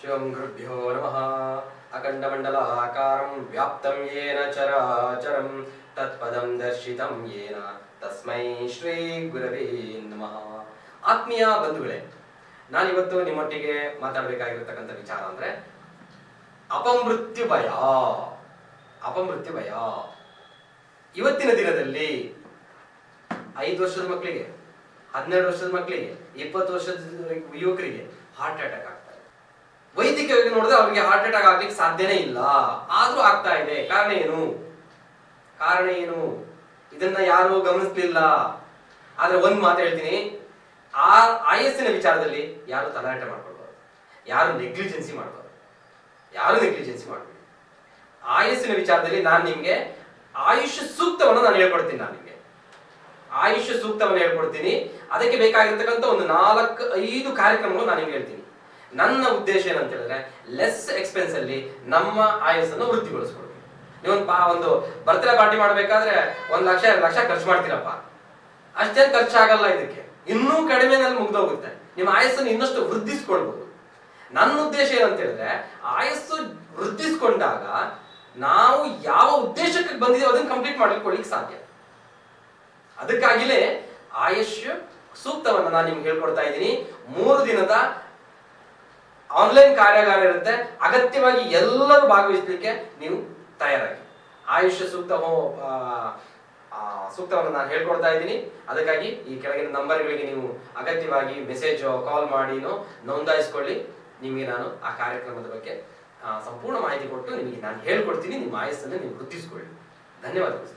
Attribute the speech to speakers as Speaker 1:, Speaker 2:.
Speaker 1: ಗುರುಭ್ಯೋ ನಮಃ ಅಖಂಡಮಂಡಲಾಕಾರಂ ವ್ಯಾಪ್ತಂ ಯೇನ ಚರಾಚರಂ ತತ್ಪದಂ ದರ್ಶಿತಂ ಯೇನ ತಸ್ಮೈ ಶ್ರೀ ಗುರವೇ ನಮಃ ಆತ್ಮೀಯ ಬಂಧುಗಳೇ ನಾನಿವತ್ತು ನಿಮ್ಮೊಟ್ಟಿಗೆ ಮಾತಾಡಬೇಕಾಗಿರ್ತಕ್ಕಂಥ ವಿಚಾರ ಅಂದ್ರೆ ಅಪಮೃತ್ಯು ಭಯ ಅಪಮೃತ್ಯು ಭಯ ಇವತ್ತಿನ ದಿನದಲ್ಲಿ ಐದು ವರ್ಷದ ಮಕ್ಕಳಿಗೆ, ಹನ್ನೆರಡು ವರ್ಷದ ಮಕ್ಕಳಿಗೆ, ಇಪ್ಪತ್ತು ವರ್ಷದ ಯುವಕರಿಗೆ ಹಾರ್ಟ್ ಅಟ್ಯಾಕ್ ಆಗ್ತಾ ಇದೆ ವೈದ್ಯಕೀಯವಾಗಿ ನೋಡಿದ್ರೆ ಅವರಿಗೆ ಹಾರ್ಟ್ ಅಟ್ಯಾಕ್ ಆಗ್ಲಿಕ್ಕೆ ಸಾಧ್ಯನೇ ಇಲ್ಲ. ಆದ್ರೂ ಆಗ್ತಾ ಇದೆ. ಕಾರಣ ಏನು? ಕಾರಣ ಏನು? ಇದನ್ನ ಯಾರು ಗಮನಿಸ್ಲಿಲ್ಲ. ಆದ್ರೆ ಒಂದ್ ಮಾತು ಹೇಳ್ತೀನಿ. ಆ ಆಯಸ್ಸಿನ ವಿಚಾರದಲ್ಲಿ ಯಾರು ತಲಾಟೆ ಮಾಡ್ಕೊಳ್ಬಾರ್ದು. ಯಾರು ನೆಗ್ಲಿಜೆನ್ಸಿ ಮಾಡ್ಬಾರ್ದು. ಯಾರು ನೆಗ್ಲಿಜೆನ್ಸಿ ಮಾಡಬೇಡಿ. ಆಯಸ್ಸಿನ ವಿಚಾರದಲ್ಲಿ ನಾನು ನಿಮ್ಗೆ ಆಯುಷ್ ಸೂಕ್ತವನ್ನು ನಾನು ಹೇಳ್ಕೊಡ್ತೀನಿ ನಾನು ನಿಮ್ಗೆ. ಆಯುಷ್ ಸೂಕ್ತವನ್ನು ಹೇಳ್ಕೊಡ್ತೀನಿ. ಅದಕ್ಕೆ ಬೇಕಾಗಿರ್ತಕ್ಕಂಥ ಒಂದು ನಾಲ್ಕು ಐದು ಕಾರ್ಯಕ್ರಮಗಳು ನಾನು ನಿಮ್ಗೆ ಹೇಳ್ತೀನಿ. ನನ್ನ ಉದ್ದೇಶ ಏನಂತ ಹೇಳಿದ್ರೆ ಲೆಸ್ ಎಕ್ಸ್ಪೆನ್ಸ್ ಅಲ್ಲಿ ನಮ್ಮ ಆಯಸ್ಸನ್ನು ವೃತ್ತಿಗೊಳಿಸ್ಕೊಡ್ಬೇಕು ನೀವೊಂದು ಪಾ, ಒಂದು ಬರ್ತ್ಡೇ ಪಾರ್ಟಿ ಮಾಡ್ಬೇಕಾದ್ರೆ ಒಂದ್ ಲಕ್ಷ, ಎರಡು ಲಕ್ಷ ಖರ್ಚು ಮಾಡ್ತೀರಪ್ಪ. ಅಷ್ಟೇನು ಖರ್ಚಾಗಲ್ಲ ಇದಕ್ಕೆ. ಇನ್ನೂ ಕಡಿಮೆನಲ್ಲಿ ಮುಗ್ದೋಗುತ್ತೆ. ನಿಮ್ಮ ಆಯಸ್ಸನ್ನು ಇನ್ನಷ್ಟು ವೃದ್ಧಿಸ್ಕೊಳ್ಬಹುದು ನನ್ನ ಉದ್ದೇಶ ಏನಂತ ಹೇಳಿದ್ರೆ, ಆಯಸ್ಸು ವೃದ್ಧಿಸ್ಕೊಂಡಾಗ ನಾವು ಯಾವ ಉದ್ದೇಶಕ್ಕೆ ಬಂದಿದ್ದೀವಿ ಅದನ್ನ ಕಂಪ್ಲೀಟ್ ಮಾಡ್ಲಿಕ್ಕೆ ಸಾಧ್ಯ. ಅದಕ್ಕಾಗಿಲೇ ಆಯುಷ್ ಸೂಕ್ತವನ್ನು ನಾನು ನಿಮ್ಗೆ ಹೇಳ್ಕೊಡ್ತಾ ಇದ್ದೀನಿ. ಮೂರು ದಿನದ ಆನ್ಲೈನ್ ಕಾರ್ಯಾಗಾರ ಇರುತ್ತೆ. ಅಗತ್ಯವಾಗಿ ಎಲ್ಲರೂ ಭಾಗವಹಿಸಲಿಕ್ಕೆ ನೀವು ತಯಾರಾಗಿ. ಆಯುಷ್ಯ ಸೂಕ್ತ ಸೂಕ್ತವನ್ನು ನಾನು ಹೇಳ್ಕೊಡ್ತಾ ಇದ್ದೀನಿ. ಅದಕ್ಕಾಗಿ ಈ ಕೆಳಗಿನ ನಂಬರ್ಗಳಿಗೆ ನೀವು ಅಗತ್ಯವಾಗಿ ಮೆಸೇಜ್ ಕಾಲ್ ಮಾಡಿನೋ ನೋಂದಾಯಿಸ್ಕೊಳ್ಳಿ. ನಿಮಗೆ ನಾನು ಆ ಕಾರ್ಯಕ್ರಮದ ಬಗ್ಗೆ ಸಂಪೂರ್ಣ ಮಾಹಿತಿ ಕೊಟ್ಟು ನಿಮಗೆ ನಾನು ಹೇಳ್ಕೊಡ್ತೀನಿ. ನಿಮ್ಮ ಆಯಸ್ಸನ್ನು ನೀವು ವೃದ್ಧಿಸ್ಕೊಳ್ಳಿ. ಧನ್ಯವಾದಗಳು